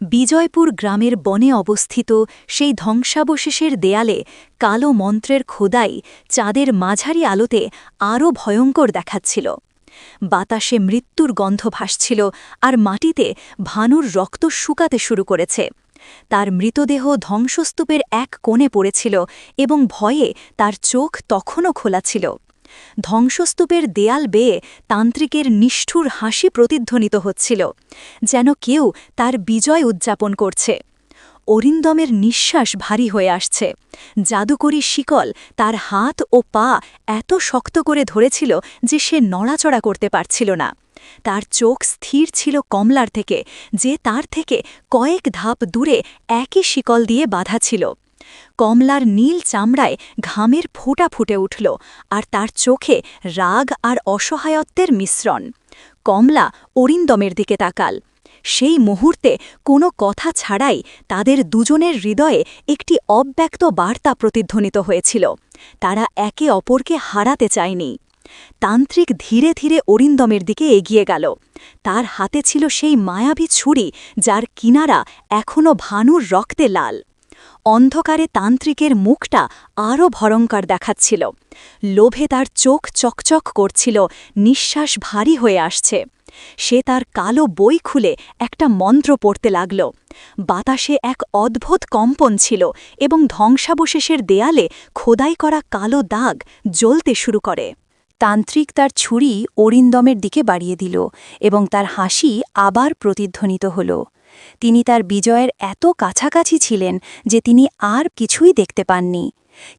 বিজয়পুর গ্রামের বনে অবস্থিত সেই ধ্বংসাবশেষের দেয়ালে কালো মন্ত্রের খোদাই চাঁদের মাঝারি আলোতে আরও ভয়ঙ্কর দেখাচ্ছিল। বাতাসে মৃত্যুর গন্ধ ভাসছিল আর মাটিতে ভানুর রক্ত শুকাতে শুরু করেছে। তার মৃতদেহ ধ্বংসস্তূপের এক কোণে পড়েছিল এবং ভয়ে তার চোখ তখনও খোলা ছিল। ধ্বংসস্তূপের দেয়াল বেয়ে তান্ত্রিকের নিষ্ঠুর হাসি প্রতিধ্বনিত হচ্ছিল, যেন কেউ তার বিজয় উদযাপন করছে। অরিন্দমের নিঃশ্বাস ভারী হয়ে আসছে। জাদুকরী শিকল তার হাত ও পা এত শক্ত করে ধরেছিল যে সে নড়াচড়া করতে পারছিল না। তার চোখ স্থির ছিল কমলার থেকে, যে তার থেকে কয়েক ধাপ দূরে একই শিকল দিয়ে বাঁধা ছিল। কমলার নীল চামড়ায় ঘামের ফোঁটা ফুটে উঠল আর তার চোখে রাগ আর অসহায়ত্বের মিশ্রণ। কমলা অরিন্দমের দিকে তাকাল। সেই মুহূর্তে কোনো কথা ছাড়াই তাদের দুজনের হৃদয়ে একটি অব্যক্ত বার্তা প্রতিধ্বনিত হয়েছিল। তারা একে অপরকে হারাতে চায়নি। তান্ত্রিক ধীরে ধীরে অরিন্দমের দিকে এগিয়ে গেল। তার হাতে ছিল সেই মায়াবী ছুরি যার কিনারা এখনও ভানুর রক্তে লাল। অন্ধকারে তান্ত্রিকের মুখটা আরও ভয়ঙ্কর দেখাচ্ছিল। লোভে তার চোখ চকচক করছিল, নিঃশ্বাস ভারী হয়ে আসছে। সে তার কালো বই খুলে একটা মন্ত্র পড়তে লাগল। বাতাসে এক অদ্ভুত কম্পন ছিল এবং ধ্বংসাবশেষের দেয়ালে খোদাই করা কালো দাগ জ্বলতে শুরু করে। তান্ত্রিক তার ছুরি অরিন্দমের দিকে বাড়িয়ে দিল এবং তার হাসি আবার প্রতিধ্বনিত হল। তিনি তার বিজয়ের এত কাছাকাছি ছিলেন যে তিনি আর কিছুই দেখতে পাননি।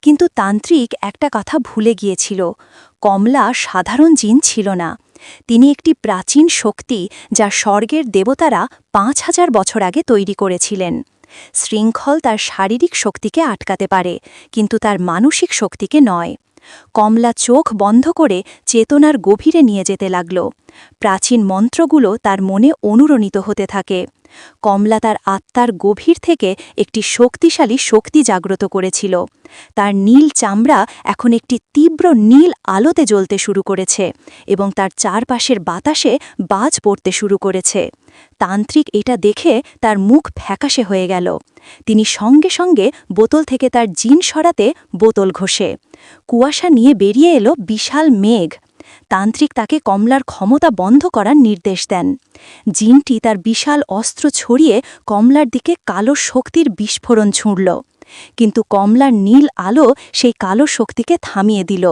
কিন্তু তান্ত্রিক একটা কথা ভুলে গিয়েছিল, কমলা সাধারণ জিন ছিল না। তিনি একটি প্রাচীন শক্তি যা স্বর্গের দেবতারা পাঁচ হাজার বছর আগে তৈরি করেছিলেন। শৃঙ্খল তার শারীরিক শক্তিকে আটকাতে পারে, কিন্তু তার মানসিক শক্তিকে নয়। কমলা চোখ বন্ধ করে চেতনার গভীরে নিয়ে যেতে লাগল। প্রাচীন মন্ত্রগুলো তার মনে অনুরণিত হতে থাকে। কমলা তার আত্মার গভীর থেকে একটি শক্তিশালী শক্তি জাগ্রত করেছিল। তার নীল চামড়া এখন একটি তীব্র নীল আলোতে জ্বলতে শুরু করেছে এবং তার চারপাশের বাতাসে বাজ পড়তে শুরু করেছে। তান্ত্রিক এটা দেখে তার মুখ ফ্যাকাশে হয়ে গেল। তিনি সঙ্গে সঙ্গে বোতল থেকে তার জিন সরাতে বোতল ঘষে। কুয়াশা নিয়ে বেরিয়ে এলো বিশাল মেঘ। তান্ত্রিক তাকে কমলার ক্ষমতা বন্ধ করার নির্দেশ দেন। জিনটি তার বিশাল অস্ত্র ছড়িয়ে কমলার দিকে কালো শক্তির বিস্ফোরণ ছুঁড়ল। কিন্তু কমলার নীল আলো সেই কালো শক্তিকে থামিয়ে দিল।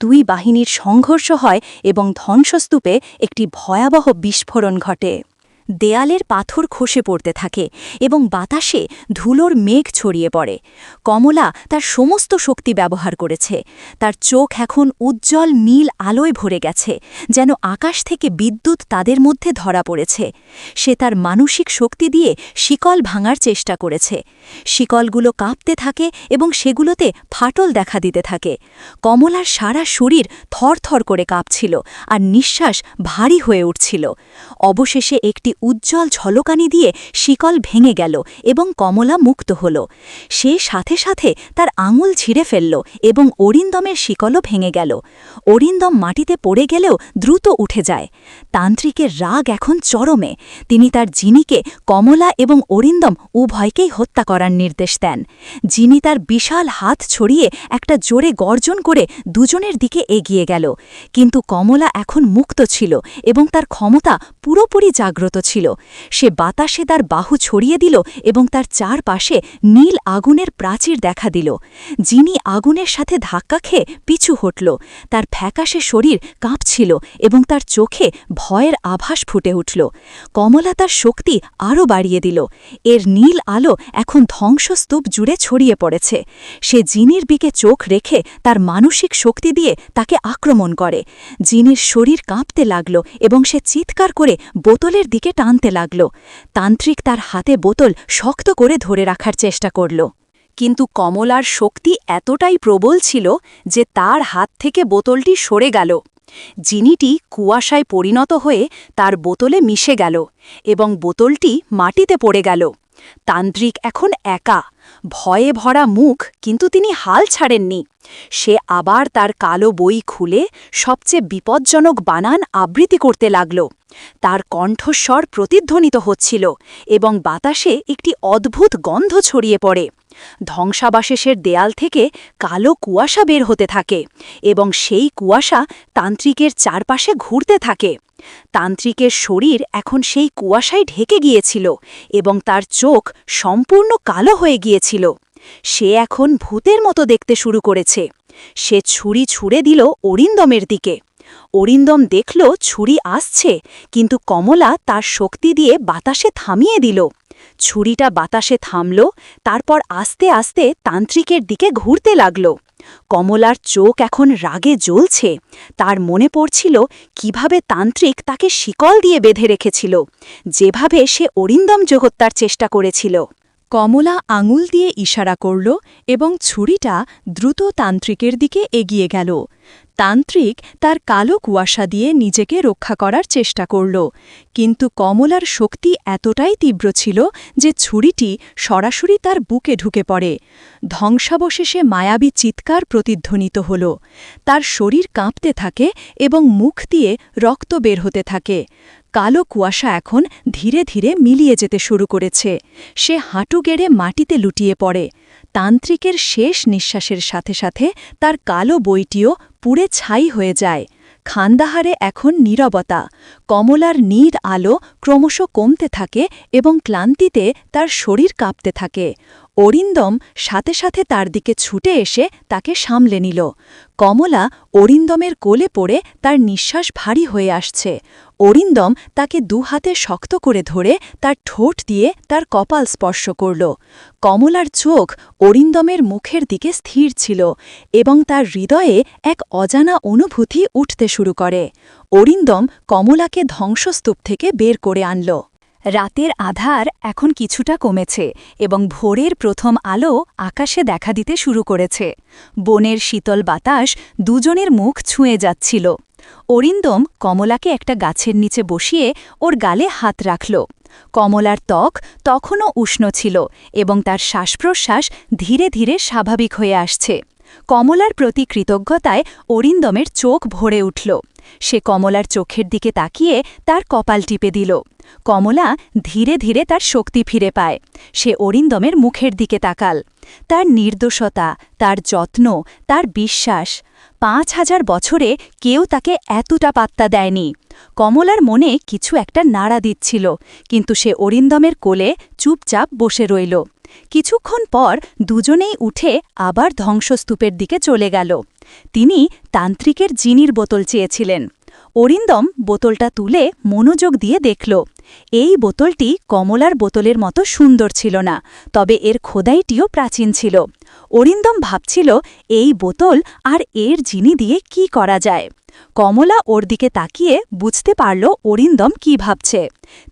দুই বাহিনীর সংঘর্ষ হয় এবং ধ্বংসস্তূপে একটি ভয়াবহ বিস্ফোরণ ঘটে। দেয়ালের পাথর খসে পড়তে থাকে এবং বাতাসে ধুলোর মেঘ ছড়িয়ে পড়ে। কমলা তার সমস্ত শক্তি ব্যবহার করেছে। তার চোখ এখন উজ্জ্বল নীল আলোয় ভরে গেছে, যেন আকাশ থেকে বিদ্যুৎ তাদের মধ্যে ধরা পড়েছে। সে তার মানসিক শক্তি দিয়ে শিকল ভাঙার চেষ্টা করেছে। শিকলগুলো কাঁপতে থাকে এবং সেগুলোতে ফাটল দেখা দিতে থাকে। কমলার সারা শরীর থরথর করে কাঁপছিল আর নিঃশ্বাস ভারী হয়ে উঠছিল। অবশেষে একটি উজ্জ্বল ঝলকানি দিয়ে শিকল ভেঙে গেল এবং কমলা মুক্ত হল। সে সাথে সাথে তার আঙুল ছিঁড়ে ফেলল এবং অরিন্দমের শিকলও ভেঙে গেল। অরিন্দম মাটিতে পড়ে গেলেও দ্রুত উঠে যায়। তান্ত্রিকের রাগ এখন চরমে। তিনি তার জিনিকে কমলা এবং অরিন্দম উভয়কেই হত্যা করার নির্দেশ দেন। যিনি তার বিশাল হাত ছড়িয়ে একটা জোরে গর্জন করে দুজনের দিকে এগিয়ে গেল। কিন্তু কমলা এখন মুক্ত ছিল এবং তার ক্ষমতা পুরোপুরি জাগ্রত ছিল। সে বাতাসে তার বাহু ছড়িয়ে দিল এবং তার চারপাশে নীল আগুনের প্রাচীর দেখা দিল। যিনি আগুনের সাথে ধাক্কা খেয়ে পিছু হটল, তার ফ্যাকাশে শরীর কাঁপছিল এবং তার চোখে ভয়ের আভাস ফুটে উঠল। কমলা তার শক্তি আরও বাড়িয়ে দিল। এর নীল আলো এখন ধ্বংসস্তূপ জুড়ে ছড়িয়ে পড়েছে। সে জিনির বিকে চোখ রেখে তার মানসিক শক্তি দিয়ে তাকে আক্রমণ করে। জিনির শরীর কাঁপতে লাগল এবং সে চিৎকার করে বোতলের দিকে টানতে লাগল। তান্ত্রিক তার হাতে বোতল শক্ত করে ধরে রাখার চেষ্টা করল। কিন্তু কমলার শক্তি এতটাই প্রবল ছিল যে তার হাত থেকে বোতলটি সরে গেল। জিনিটি কুয়াশায় পরিণত হয়ে তার বোতলে মিশে গেল এবং বোতলটি মাটিতে পড়ে গেল। তান্ত্রিক এখন একা ভয়ে ভরা মুখ কিন্তু তিনি হাল ছাড়েননি। সে আবার তার কালো বই খুলে সবচেয়ে বিপজ্জনক বানান আবৃত্তি করতে লাগল। তার কণ্ঠস্বর প্রতিধ্বনিত হচ্ছিল এবং বাতাসে একটি অদ্ভুত গন্ধ ছড়িয়ে পড়ে। ধ্বংসাবাশেষের দেয়াল থেকে কালো কুয়াশা বের হতে থাকে এবং সেই কুয়াশা তান্ত্রিকের চারপাশে ঘুরতে থাকে। তান্ত্রিকের শরীর এখন সেই কুয়াশায় ঢেকে গিয়েছিল এবং তার চোখ সম্পূর্ণ কালো হয়ে গিয়েছিল। সে এখন ভূতের মতো দেখতে শুরু করেছে। সে ছুরি ছুঁড়ে দিল অরিন্দমের দিকে। অরিন্দম দেখল ছুরি আসছে, কিন্তু কমলা তার শক্তি দিয়ে বাতাসে থামিয়ে দিল। ছুরিটা বাতাসে থামল, তারপর আস্তে আস্তে তান্ত্রিকের দিকে ঘুরতে লাগল। কমলার চোখ এখন রাগে জ্বলছে। তার মনে পড়ছিল কীভাবে তান্ত্রিক তাকে শিকল দিয়ে বেঁধে রেখেছিল, যেভাবে সে অরিন্দম জগত্যার চেষ্টা করেছিল। কমলা আঙুল দিয়ে ইশারা করল এবং ছুরিটা দ্রুত তান্ত্রিকের দিকে এগিয়ে গেল। তান্ত্রিক তার কালো কুয়াশা দিয়ে নিজেকে রক্ষা করার চেষ্টা করল, কিন্তু কমলার শক্তি এতটাই তীব্র ছিল যে ছুরিটি সরাসরি তার বুকে ঢুকে পড়ে। ধ্বংসাবশেষে মায়াবী চিৎকার প্রতিধ্বনিত হল। তার শরীর কাঁপতে থাকে এবং মুখ দিয়ে রক্ত বের হতে থাকে। কালো কুয়াশা এখন ধীরে ধীরে মিলিয়ে যেতে শুরু করেছে। সে হাঁটু গেড়ে মাটিতে লুটিয়ে পড়ে। তান্ত্রিকের শেষ নিঃশ্বাসের সাথে সাথে তার কালো বইটিও পুড়ে ছাই হয়ে যায়। খান্দাহারে এখন নীরবতা। কমলার নীর আলো ক্রমশ কমতে থাকে এবং ক্লান্তিতে তার শরীর কাঁপতে থাকে। অরিন্দম সাথে সাথে তার দিকে ছুটে এসে তাকে সামলে নিল। কমলা অরিন্দমের কোলে পড়ে তার নিঃশ্বাস ভারী হয়ে আসছে। অরিন্দম তাকে দুহাতে শক্ত করে ধরে তার ঠোঁট দিয়ে তার কপাল স্পর্শ করল। কমলার চোখ অরিন্দমের মুখের দিকে স্থির ছিল এবং তার হৃদয়ে এক অজানা অনুভূতি উঠতে শুরু করে। অরিন্দম কমলাকে ধ্বংসস্তূপ থেকে বের করে আনল। রাতের আধার এখন কিছুটা কমেছে এবং ভোরের প্রথম আলো আকাশে দেখা দিতে শুরু করেছে। বনের শীতল বাতাস দুজনের মুখ ছুঁয়ে যাচ্ছিল। অরিন্দম কমলাকে একটা গাছের নিচে বসিয়ে ওর গালে হাত রাখল। কমলার ত্বক তখনও উষ্ণ ছিল এবং তার শ্বাসপ্রশ্বাস ধীরে ধীরে স্বাভাবিক হয়ে আসছে। কমলার প্রতি কৃতজ্ঞতায় অরিন্দমের চোখ ভরে উঠল। সে কমলার চোখের দিকে তাকিয়ে তার কপাল টিপে দিল। কমলা ধীরে ধীরে তার শক্তি ফিরে পায়। সে অরিন্দমের মুখের দিকে তাকাল। তার নির্দোষতা, তার যত্ন, তার বিশ্বাস, পাঁচ হাজার বছরে কেউ তাকে এতটা পাত্তা দেয়নি। কমলার মনে কিছু একটা নাড়া দিচ্ছিল, কিন্তু সে অরিন্দমের কোলে চুপচাপ বসে রইল। কিছুক্ষণ পর দুজনেই উঠে আবার ধ্বংসস্তূপের দিকে চলে গেল। তিনি তান্ত্রিকের জিনির বোতল চেয়েছিলেন। অরিন্দম বোতলটা তুলে মনোযোগ দিয়ে দেখল, এই বোতলটি কমলার বোতলের মতো সুন্দর ছিল না, তবে এর খোদাইটিও প্রাচীন ছিল। অরিন্দম ভাবছিল, এই বোতল আর এর জিনি দিয়ে কি করা যায়? কমলা ওর দিকে তাকিয়ে বুঝতে পারল অরিন্দম কি ভাবছে।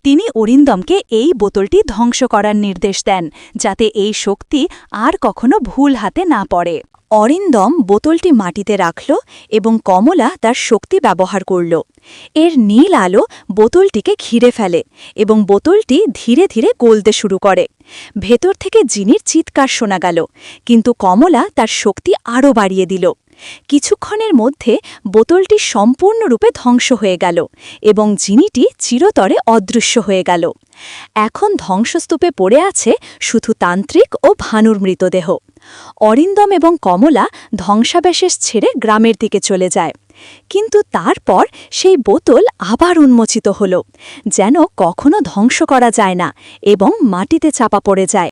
তিনি অরিন্দমকে এই বোতলটি ধ্বংস করার নির্দেশ দেন, যাতে এই শক্তি আর কখনো ভুল হাতে না পড়ে। অরিন্দম বোতলটি মাটিতে রাখল এবং কমলা তার শক্তি ব্যবহার করল। এর নীল আলো বোতলটিকে ঘিরে ফেলে এবং বোতলটি ধীরে ধীরে গলতে শুরু করে। ভেতর থেকে জিনির চিৎকার শোনা গেল, কিন্তু কমলা তার শক্তি আরও বাড়িয়ে দিল। কিছুক্ষণের মধ্যে বোতলটি সম্পূর্ণরূপে ধ্বংস হয়ে গেল এবং জিনিটি চিরতরে অদৃশ্য হয়ে গেল। এখন ধ্বংসস্তূপে পড়ে আছে শুধু তান্ত্রিক ও ভানুর মৃতদেহ। অরিন্দম এবং কমলা ধ্বংসাবেশেষ ছেড়ে গ্রামের দিকে চলে যায়। কিন্তু তারপর সেই বোতল আবার উন্মোচিত হল, যেন কখনো ধ্বংস করা যায় না এবং মাটিতে চাপা পড়ে যায়।